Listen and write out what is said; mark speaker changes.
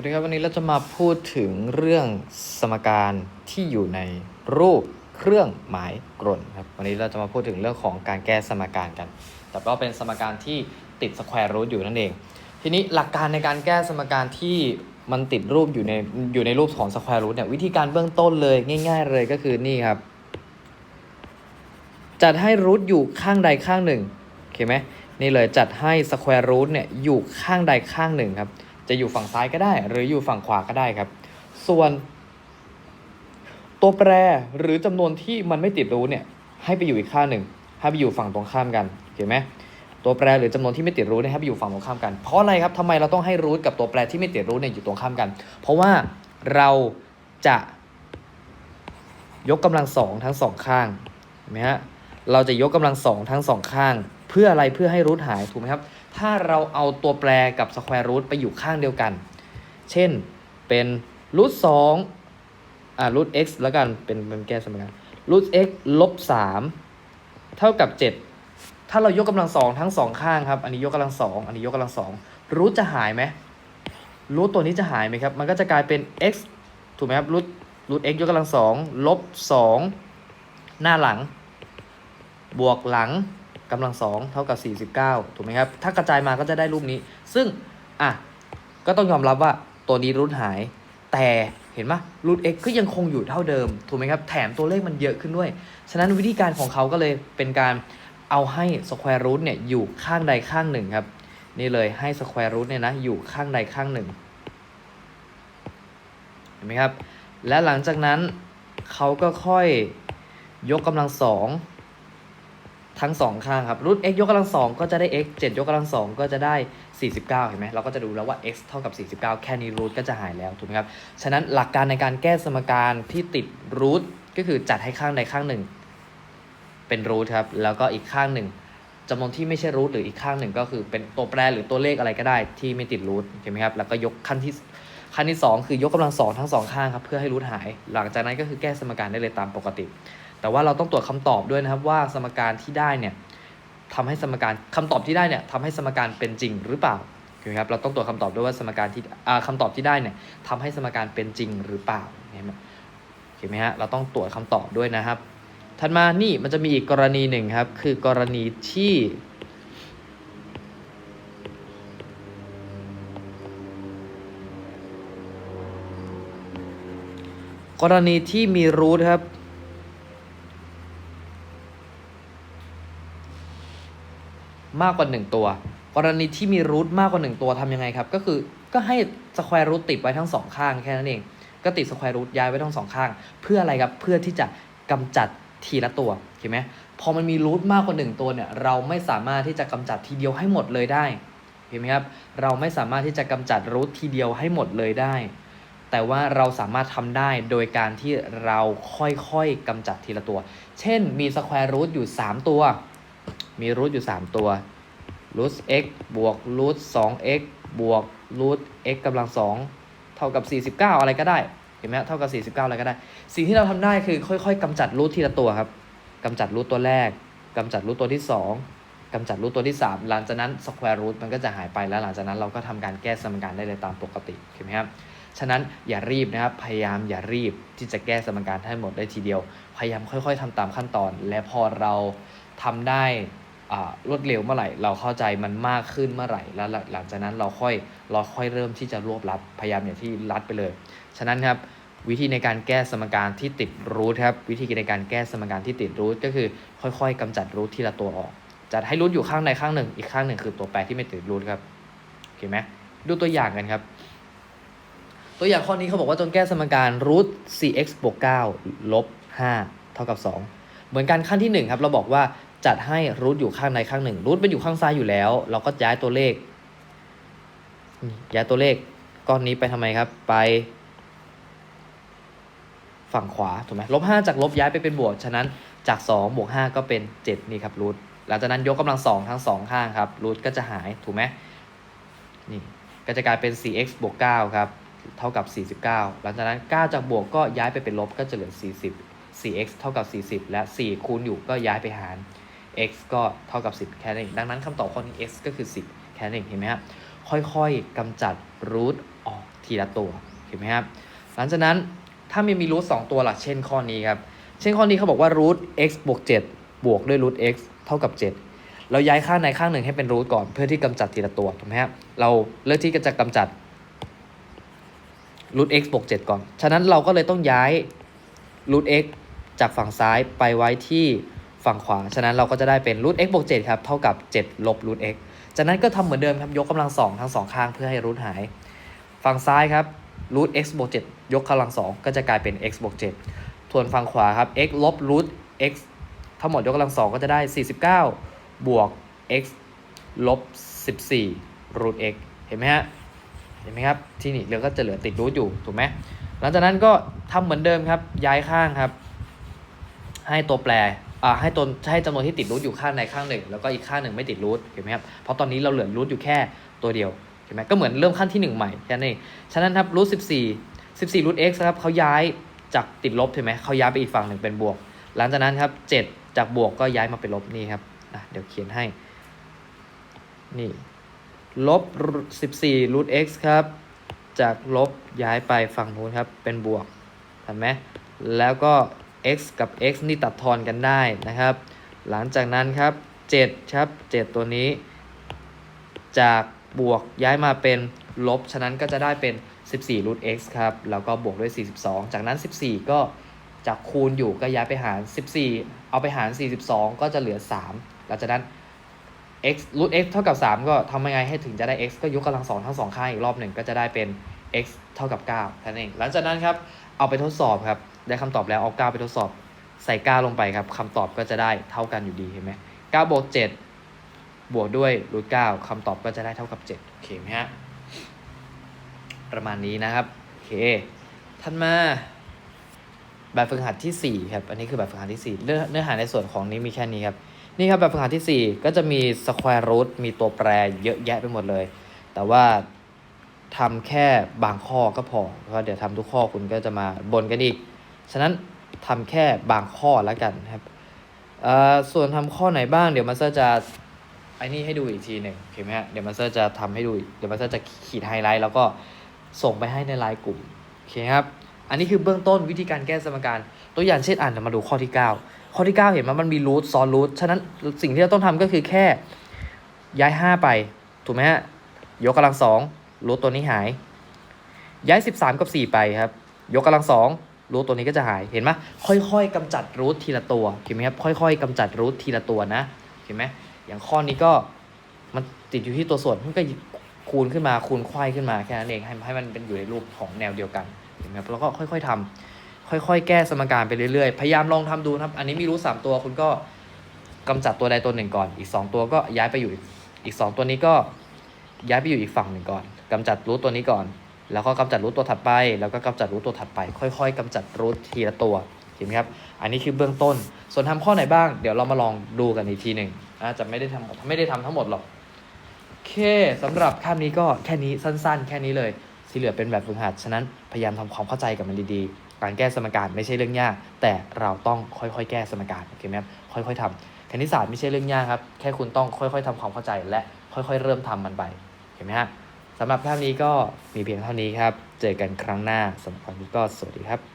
Speaker 1: วัสดีครับ วันนี้เราจะมาพูดถึงเรื่องสมการที่อยู่ในรูปเครื่องหมายกลนครับวันนี้เราจะมาพูดถึงเรื่องของการแก้สมการกัน แต่ก็เป็นสมการที่ติดสแควร์รูทอยู่นั่นเอง ทีนี้หลักการในการแก้สมการที่มันติดรูปอยู่ในอยู่ในรูปของสแควร์รูทเนี่ยวิธีการเบื้องต้นเลยง่ายๆเลยก็คือนี่ครับ จัดให้รูทอยู่ข้างใดข้างหนึ่งโอเคไหมนี่เลยจัดให้สแควร์รูทเนี่ยอยู่ข้างใดข้างหนึ่งครับ จะอยู่ฝั่งซ้ายก็ได้ หรืออยู่ฝั่งขวาก็ได้ครับ ส่วน ตัวแปรหรือจำนวนที่มันไม่ติดรูทเนี่ยให้ไปอยู่อีกข้าหนึ่งให้ไปอยู่ฝั่งตรงข้ามกันโอเคไหมตัวแปรหรือจำนวนที่ไม่ติดรูทเนี่ยให้ไปอยู่ฝั่งตรงข้ามกัน เพราะอะไรครับทำไมเราต้องให้รูทกับตัวแปรที่ไม่ติดรูทเนี่ยอยู่ตรงข้ามกัน เพราะว่าเราจะยกกำลังสองทั้งสองข้างเห็นไหมฮะเราจะยกกำลังสองทั้งสองข้าง เพื่ออะไรเพื่อให้รูทหายถูกไหมครับ ถ้าเราเอาตัวแปรกับสแควร์รูทไปอยู่ข้างเดียวกัน เช่นเป็นรูทสองอ่ารูท x แล้วกันเป็นเป็นแก้สมการรูท x ลบสามเท่ากับเจ็ดถ้าเรายกกำลังสองทั้งสองข้างครับ อันนี้ยกกำลังสองอันนี้ยกกำลังสองรูทจะหายไหมรูทตัวนี้จะหายไหมครับ มันก็จะกลายเป็น x ถูกไหมครับรูทรูท x ยกกำลังสองลบสองหน้าหลัง บวกหลัง กำลังสองเท่ากับ 49 ถูกไหมครับ ถ้ากระจายมาก็จะได้รูปนี้ ซึ่ง อะ ก็ต้องยอมรับว่าตัวนี้รูทหาย แต่เห็นไหมรูท x ก็ยังคงอยู่เท่าเดิม ถูกไหมครับ แถมตัวเลขมันเยอะขึ้นด้วย ฉะนั้นวิธีการของเขาก็เลยเป็นการเอาให้สแควร์รูทเนี่ยอยู่ข้างใดข้างหนึ่งครับ นี่เลยให้สแควร์รูทเนี่ยนะอยู่ข้างใดข้างหนึ่ง เห็นไหมครับ และหลังจากนั้นเขาก็ค่อยยกกำลังสอง ทั้งสองข้างครับรูท x ยกกำลังสองก็จะได้ x 7 ยกกำลังสองก็จะได้ 49 เห็นไหมเราก็จะดูแล้วว่า x เท่ากับ 49 แค่นี้รูทก็จะหายแล้วถูกไหมครับ ฉะนั้นหลักการในการแก้สมการที่ติดรูทก็คือจัดให้ข้างใดข้างหนึ่ง เป็นรูทครับ แล้วก็อีกข้างหนึ่งจำนวนที่ไม่ใช่รูทหรืออีกข้างหนึ่งก็คือเป็นตัวแปรหรือตัวเลขอะไรก็ได้ที่ไม่ติดรูทเห็นไหมครับ แล้วก็ยกขั้นที่ขั้นที่สองคือยกกำลังสองทั้งสองข้างครับเพื่อให้รูทหาย หลังจากนั้นก็คือแก้สมการได้เลยตามปกติ แต่ว่าเราต้องตรวจคำตอบด้วยนะครับว่าสมการที่ได้เนี่ยทำให้สมการคำตอบที่ได้เนี่ยทำให้สมการเป็นจริงหรือเปล่าโอเคครับเราต้องตรวจคำตอบด้วยว่าสมการที่คำตอบที่ได้เนี่ยทำให้สมการเป็นจริงหรือเปล่าเห็นไหมโอเคไหมฮะเราต้องตรวจคำตอบด้วยนะครับถัดมานี่มันจะมีอีกกรณีหนึ่งครับ คือกรณีที่กรณีที่มีรูทครับ มากกว่า 1 ตัว กรณีที่มีรูทมากกว่า 1 ตัวทำยังไงครับ ก็คือก็ให้สแควร์รูทติดไว้ทั้งสองข้างแค่นั้นเอง ก็ติดสแควร์รูทย้ายไว้ทั้งสองข้าง เพื่ออะไรครับเพื่อที่จะกำจัดทีละตัวเห็นไหมพอมันมีรูทมากกว่า 1 ตัวเนี่ยเราไม่สามารถที่จะกำจัดทีเดียวให้หมดเลยได้เห็นไหมครับเราไม่สามารถที่จะกำจัดรูททีเดียวให้หมดเลยได้ แต่ว่าเราสามารถทำได้โดยการที่เราค่อยๆกำจัดทีละตัว เช่นมีสแควร์รูทอยู่ 3 ตัว มีรูทอยู่ 3 ตัวรูท x บวกรูท 2x บวกรูท x กำลัง 2 เท่ากับ 49 อะไรก็ได้ เห็นไหมเท่ากับ 49 อะไรก็ได้ สิ่งที่เราทำได้คือค่อยๆกำจัดรูททีละตัวครับกำจัดรูทตัวแรกกำจัดรูทตัวที่ 2กำจัดรูทตัวที่ 3 หลังจากนั้นสแควร์รูทมันก็จะหายไปแล้วหลังจากนั้นเราก็ทำการแก้สมการได้เลยตามปกติเห็นไหมครับฉะนั้นอย่ารีบนะครับ พยายามอย่ารีบที่จะแก้สมการให้หมดได้ทีเดียว พยายามค่อย ๆทำตามขั้นตอน และพอเราทำได้ รวดเร็วเมื่อไหร่ เราเข้าใจมันมากขึ้นเมื่อไหร่ แล้วหลังจากนั้นเราค่อยเราค่อยเริ่มที่จะรวบรัดพยายามอย่างที่รัดไปเลย ฉะนั้นครับวิธีในการแก้สมการที่ติดรูทครับวิธีในการแก้สมการที่ติดรูทก็คือค่อยๆกำจัดรูททีละตัวออก จัดให้รูทอยู่ข้างใดข้างหนึ่ง อีกข้างหนึ่งคือตัวแปรที่ไม่ติดรูทครับโอเคไหมดูตัวอย่างกันครับ ตัวอย่างข้อนี้เขาบอกว่าจงแก้สมการรูท 4x บวก9ลบ5เท่ากับ 2 เหมือนกันขั้นที่1ครับเราบอกว่า จัดให้รูทอยู่ข้างใดข้างหนึ่งรูทเป็นอยู่ข้างซ้ายอยู่แล้ว เราก็ย้ายตัวเลข ย้ายตัวเลขก้อนนี้ไปทำไมครับ ไป ฝั่งขวาถูกไหมลบ5จากลบย้ายไปเป็นบวก ฉะนั้นจาก2บวก5ก็เป็น7นี่ครับรูทหลังจากนั้นยกกำลังสองทั้งสองข้างครับรูทก็จะหายถูกไหมนี่ก็จะกลายเป็น 4x บวก9ครับ เท่ากับ 49 หลังจากนั้น 9 จากบวกก็ย้ายไปเป็นลบก็จะเหลือ 40 4x เท่ากับ 40 และ 4 คูณอยู่ก็ย้ายไปหาร x ก็เท่ากับ 10 แค่นั้นเองดังนั้นคำตอบข้อนี้ x ก็คือ 10 แค่นั้นเองเห็นไหมครับค่อยๆกำจัดรูทออกทีละตัวเห็นไหมครับหลังจากนั้นถ้ามีมีรูทสองตัวล่ะเช่นข้อนี้ครับเช่นข้อนี้เขาบอกว่ารูท x บวก 7 บวกด้วยรูท x เท่ากับ 7 เราย้ายข้างในข้างหนึ่งให้เป็นรูทก่อนเพื่อที่กำจัดทีละตัวถูกไหมครับเราเลือกที่จะกำจัดรูท x บวก 7 ก่อน ฉะนั้นเราก็เลยต้องย้ายรูท x จากฝั่งซ้ายไปไว้ที่ ฝั่งขวา ฉะนั้นเราก็จะได้เป็นรูท x บวก7ครับเท่ากับ7ลบรูท x จากนั้นก็ทำเหมือนเดิมครับยกกำลังสองทั้งสองข้างเพื่อให้รูทหาย ฝั่งซ้ายครับรูท x บวก7ยกกำลังสองก็จะกลายเป็น x บวก7ส่วนฝั่งขวาครับ x ลบรูท x ทั้งหมดยกกำลังสองก็จะได้ 49 บวก x ลบ 14รูท x เห็นไหมฮะ เห็นไหมครับ ที่นี่เหลือก็จะเหลือติดรูทอยู่ ถูกไหมหลังจากนั้นก็ทำเหมือนเดิมครับ ย้ายข้างครับ ให้ตัวแปร ให้ตัวให้จำนวนที่ติดรูทอยู่ข้างในข้างหนึ่ง แล้วก็อีกข้างหนึ่งไม่ติดรูทเห็นไหมครับเพราะตอนนี้เราเหลือรูทอยู่แค่ตัวเดียวเห็นไหมก็เหมือนเริ่มขั้นที่หนึ่งใหม่แค่นั้นเองฉะนั้นครับรูท14 14รูท x ครับเขาย้ายจากติดลบถูกไหมเขาย้ายไปอีกฝั่งหนึ่งเป็นบวก หลังจากนั้นครับ7จากบวกก็ย้ายมาเป็นลบนี่ครับอะเดี๋ยวเขียนให้นี่ลบ14รูท x ครับจากลบย้ายไปฝั่งนู้นครับเป็นบวกเห็นไหมแล้วก็ x กับ x นี่ตัดทอนกันได้นะครับ หลังจากนั้นครับ7ครับ 7 ตัวนี้ จากบวกย้ายมาเป็นลบ ฉะนั้นก็จะได้เป็น 14รูท x ครับ แล้วก็บวกด้วย 42 จากนั้น 14 ก็จากคูณอยู่ก็ย้ายไปหาร 14 เอาไปหาร 42 ก็จะเหลือ 3 หลังจากนั้น x รูท x เท่ากับ 3 ก็ทำยังไงให้ถึงจะได้ x ก็ยกกำลังสองทั้งสองข้างอีกรอบหนึ่งก็จะได้เป็น x เท่ากับ9นั่นเอง หลังจากนั้นครับ เอาไปทดสอบครับได้คำตอบแล้วเอา9ไปทดสอบ ใส่9ลงไปครับคำตอบก็จะได้เท่ากันอยู่ดีเห็นไหม9บวก7บวกด้วยรูท9คำตอบก็จะได้เท่ากับ7โอเคไหมฮะประมาณนี้นะครับโอเคถัดมาแบบฝึกหัดที่ 4 ครับ อันนี้คือแบบฝึกหัดที่ 4 เนื้อเนื้อหาในส่วนของนี้มีแค่นี้ครับ นี่ครับแบบฝึกหัดที่ 4 ก็จะมี square root มีตัวแปรเยอะแยะไปหมดเลย แต่ว่าทำแค่บางข้อก็พอเพราะเดี๋ยวทำทุกข้อคุณก็จะมาบนกันอีก ฉะนั้นทำแค่บางข้อแล้วกันครับอ่อส่วนทำข้อไหนบ้างเดี๋ยวมาสเตอร์จะไอ้นี่ให้ดูอีกทีหนึ่งโอเคไหมฮะเดี๋ยวมาสเตอร์จะทำให้ดูเดี๋ยวมาสเตอร์จะขีดไฮไลท์แล้วก็ส่งไปให้ในไลน์กลุ่มโอเคครับอันนี้คือเบื้องต้นวิธีการแก้สมการ ตัวอย่างเช่นอ่านมาดูข้อที่ 9 ข้อที่ 9 เห็นไหมมันมีรูทซ้อนรูทฉะนั้นสิ่งที่เราต้องทำก็คือแค่ย้าย 5 ไป ถูกไหมฮะยกกำลังสองรูทตัวนี้หาย ย้าย 13 กับ 4 ไปครับ ยกกำลังสอง รูทตัวนี้ก็จะหายเห็นไหมค่อยๆกำจัดรูททีละตัวเห็นไหมครับค่อยๆกำจัดรูททีละตัวนะเห็นไหมอย่างข้อนี้ก็มันติดอยู่ที่ตัวส่วนมันก็คูณขึ้นมาคูณไขว้ขึ้นมาแค่นั้นเองให้ให้มันเป็นอยู่ในรูปของแนวเดียวกันเห็นไหมครับแล้วก็ค่อยๆทำค่อยๆ แก้สมการไปเรื่อยๆ พยายามลองทำดูครับ อันนี้มีรูทสามตัวคุณก็กำจัดตัวใดตัวหนึ่งก่อน อีก 2 ตัวก็ย้ายไปอยู่อีกอีก2ตัวนี้ก็ย้ายไปอยู่อีกฝั่งหนึ่งก่อนกำจัดรูทตัวนี้ก่อน แล้วก็กำจัดรูทตัวถัดไป แล้วก็กำจัดรูทตัวถัดไป ค่อยๆกำจัดรูททีละตัวเห็นไหมครับ อันนี้คือเบื้องต้น ส่วนทำข้อไหนบ้าง เดี๋ยวเรามาลองดูกันอีกทีหนึ่งอาจจะไม่ได้ทำไม่ได้ทำทั้งหมดหรอกโอเคสำหรับคาบนี้ก็แค่นี้สั้น ๆ แค่นี้เลย ที่เหลือเป็นแบบฝึกหัด ฉะนั้นพยายามทำความเข้าใจกับมันดีๆ การแก้สมการไม่ใช่เรื่องยาก แต่เราต้องค่อยๆ แก้สมการโอเคไหมครับ ค่อยๆทำคณิตศาสตร์ไม่ใช่เรื่องยากครับ แค่คุณต้องค่อยๆทำความเข้าใจและค่อยๆ เริ่มทำมันไป เห็นไหมฮะ สำหรับภาพนี้ก็มีเพียงเท่านี้ครับ เจอกันครั้งหน้าสำหรับวันนี้ก็สวัสดีครับ